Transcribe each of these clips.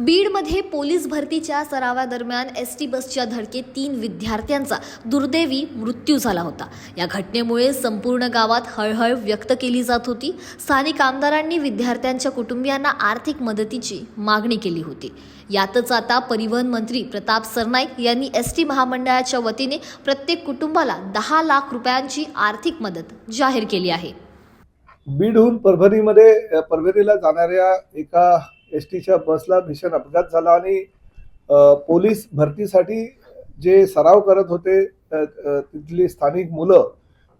बीडमध्ये पोलीस भरतीच्या सरावादरम्यान S T बसच्या धडकेत तीन विद्यार्थ्यांचा दुर्दैवी मृत्यू झाला होता. या घटनेमुळे संपूर्ण गावात हळहळ व्यक्त केली जात होती. स्थानिक आमदारांनी विद्यार्थ्यांच्या कुटुंबियांना आर्थिक मदतीची मागणी केली होती. यातच आता परिवहन मंत्री प्रताप सरनाईक यांनी एस टी महामंडळाच्या वतीने प्रत्येक कुटुंबाला दहा लाख रुपयांची आर्थिक मदत जाहीर केली आहे. बीडहून परभणीमध्ये परभणीला जाणाऱ्या एका एस टीच्या बसला भीषण अपघात झाला आणि पोलीस भरतीसाठी जे सराव करत होते तिथली स्थानिक मुलं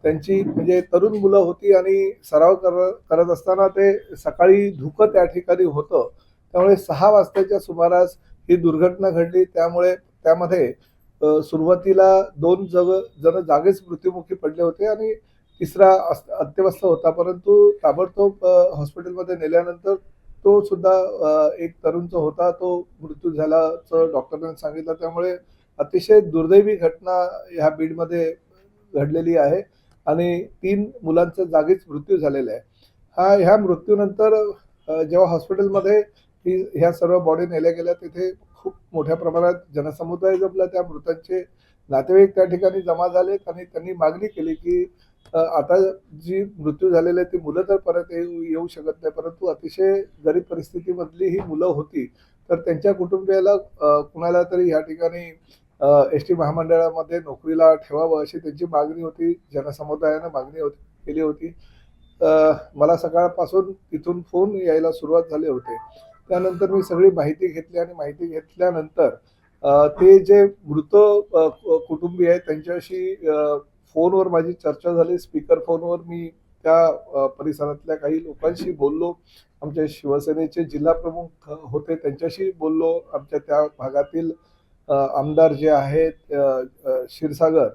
त्यांची म्हणजे तरुण मुलं होती आणि सराव कर करत असताना ते सकाळी धुकं त्या ठिकाणी होतं. त्यामुळे सहा वाजताच्या सुमारास ही दुर्घटना घडली. त्यामुळे त्यामध्ये सुरुवातीला दोन जग जण जागेच मृत्युमुखी पडले होते आणि तिसरा अस- अत्यवस्थ होता. परंतु ताबडतोब हॉस्पिटलमध्ये नेल्यानंतर तो सुद्धा एक तरुणचा होता. तो मृत्यू झाल्याचं डॉक्टरांनी सांगितलं. त्यामुळे अतिशय दुर्दैवी घटना ह्या बीडमध्ये घडलेली आहे आणि तीन मुलांचा जागीच मृत्यू झालेला आहे. हा ह्या मृत्यूनंतर जेव्हा हॉस्पिटलमध्ये ही ह्या सर्व बॉडी नेल्या गेल्या तिथे खूप मोठ्या प्रमाणात जनसमुदाय जमला त्या मृतांचे नातेवाईक त्या ठिकाणी जमा झालेत आणि त्यांनी मागणी केली की आता जी मृत्यू झालेली आहे ती मुलं तर परत येऊ येऊ शकत नाही परंतु अतिशय गरीब परिस्थितीमधली ही मुलं होती तर त्यांच्या कुटुंबियाला कुणाला तरी या ठिकाणी एस टी महामंडळामध्ये नोकरीला ठेवावं अशी त्यांची मागणी होती जनसमुदायानं मागणी होती केली होती. मला सकाळपासून तिथून फोन यायला सुरुवात झाले होते. त्यानंतर मी सगळी माहिती घेतली आणि माहिती घेतल्यानंतर ते जे मृत कुटुंबीय आहेत त्यांच्याशी फोनवर माझी चर्चा झाली स्पीकर फोनवर मी त्या परिसरातल्या काही लोकांशी बोललो. आमच्या शिवसेनेचे जिल्हा प्रमुख होते त्यांच्याशी बोललो. आमच्या त्या भागातील आमदार जे आहेत क्षीरसागर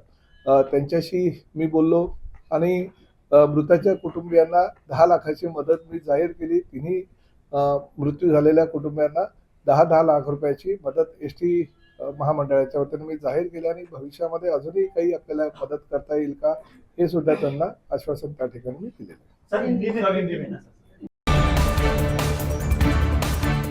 त्यांच्याशी मी बोललो आणि मृताच्या कुटुंबियांना दहा लाखाची मदत मी जाहीर केली. तिन्ही मृत्यू झालेल्या कुटुंबियांना दहा दहा लाख रुपयाची मदत एस टी महामंडळाच्या वतीने मी जाहीर केलं आणि भविष्यामध्ये अजूनही काही आपल्याला मदत करता येईल का हे सुद्धा त्यांना आश्वासन त्या ठिकाणी मी दिलेलं